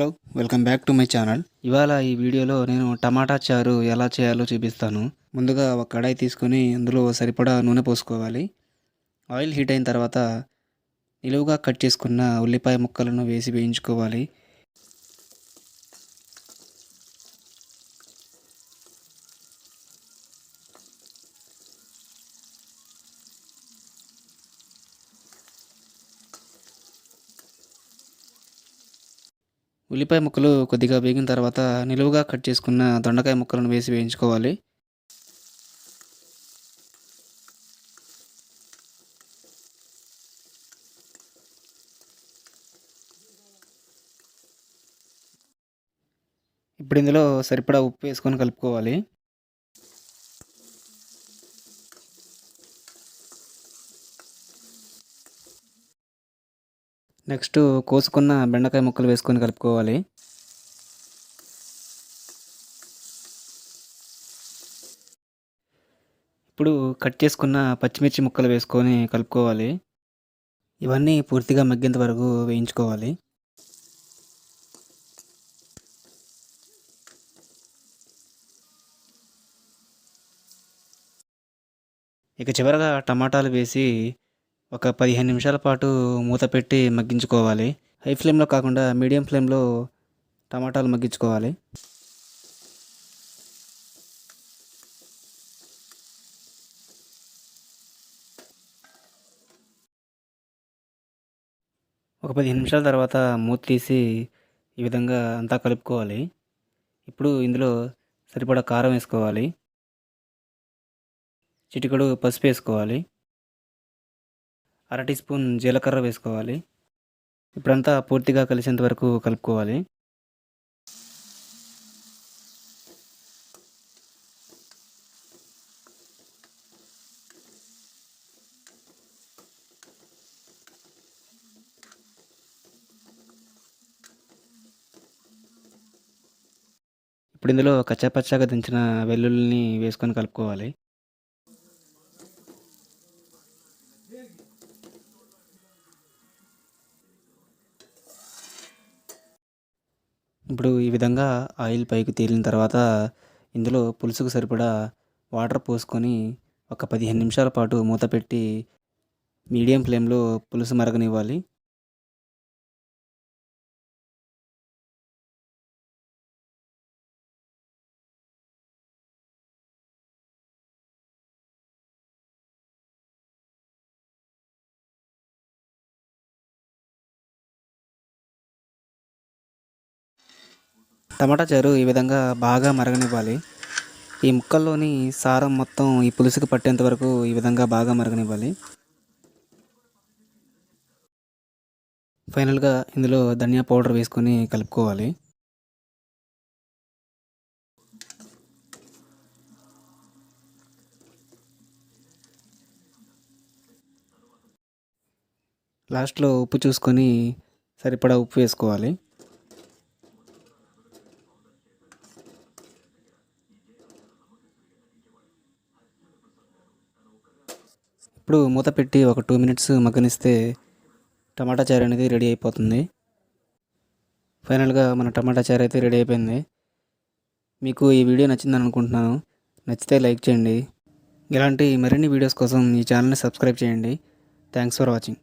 Hello welcome back to my channel. ఇవాళ ఈ వీడియోలో నేను టమాటా చారు ఎలా చేయాలో చూపిస్తాను. ముందుగా ఒక కడాయి తీసుకొని అందులో సరిపడా నూనె పోసుకోవాలి. ఆయిల్ హీట్ అయిన తర్వాత నిలువుగా కట్ చేసుకున్న ఉల్లిపాయ ముక్కలను వేసి వేయించుకోవాలి. ఉల్లిపాయ ముక్కలు కొద్దిగా వేగిన తర్వాత నిలువుగా కట్ చేసుకున్న దొండకాయ ముక్కలను వేసి వేయించుకోవాలి. ఇప్పుడు ఇందులో సరిపడా ఉప్పు వేసుకొని కలుపుకోవాలి. నెక్స్ట్ కోసుకున్న బెండకాయ ముక్కలు వేసుకొని కలుపుకోవాలి. ఇప్పుడు కట్ చేసుకున్న పచ్చిమిర్చి ముక్కలు వేసుకొని కలుపుకోవాలి. ఇవన్నీ పూర్తిగా మగ్గేంత వరకు వేయించుకోవాలి. ఇక చివరగా టమాటాలు వేసి ఒక పదిహేను నిమిషాల పాటు మూత పెట్టి మగ్గించుకోవాలి. హై ఫ్లేమ్లో కాకుండా మీడియం ఫ్లేమ్లో టమాటాలు మగ్గించుకోవాలి. ఒక పదిహేను నిమిషాల తర్వాత మూత తీసి ఈ విధంగా అంతా కలుపుకోవాలి. ఇప్పుడు ఇందులో సరిపడా కారం వేసుకోవాలి. చిటికడు పసుపు వేసుకోవాలి. అర టీ స్పూన్ జీలకర్ర వేసుకోవాలి. ఇప్పుడంతా పూర్తిగా కలిసేంత వరకు కలుపుకోవాలి. ఇప్పుడు ఇందులో కచ్చాపచ్చాగా దించిన వెల్లుల్లిని వేసుకొని కలుపుకోవాలి. ఇప్పుడు ఈ విధంగా ఆయిల్ పైకి తేలిన తర్వాత ఇందులో పులుసుకు సరిపడా వాటర్ పోసుకొని ఒక పదిహేను నిమిషాల పాటు మూత పెట్టి మీడియం ఫ్లేమ్లో పులుసు మరగనివ్వాలి. టమాటా చారు ఈ విధంగా బాగా మరగనివ్వాలి. ఈ ముక్కల్లోని సారం మొత్తం ఈ పులుసుకు పట్టేంత వరకు ఈ విధంగా బాగా మరగనివ్వాలి. ఫైనల్గా ఇందులో ధనియా పౌడర్ వేసుకొని కలుపుకోవాలి. లాస్ట్లో ఉప్పు చూసుకొని సరిపడా ఉప్పు వేసుకోవాలి. ఇప్పుడు మూత పెట్టి ఒక టూ మినిట్స్ మగ్గనిస్తే టమాటా చారు అనేది రెడీ అయిపోతుంది. ఫైనల్గా మన టమాటా చారు అయితే రెడీ అయిపోయింది. మీకు ఈ వీడియో నచ్చిందని అనుకుంటున్నాను. నచ్చితే లైక్ చేయండి. ఇలాంటి మరిన్ని వీడియోస్ కోసం ఈ ఛానల్ని సబ్స్క్రైబ్ చేయండి. Thanks for watching.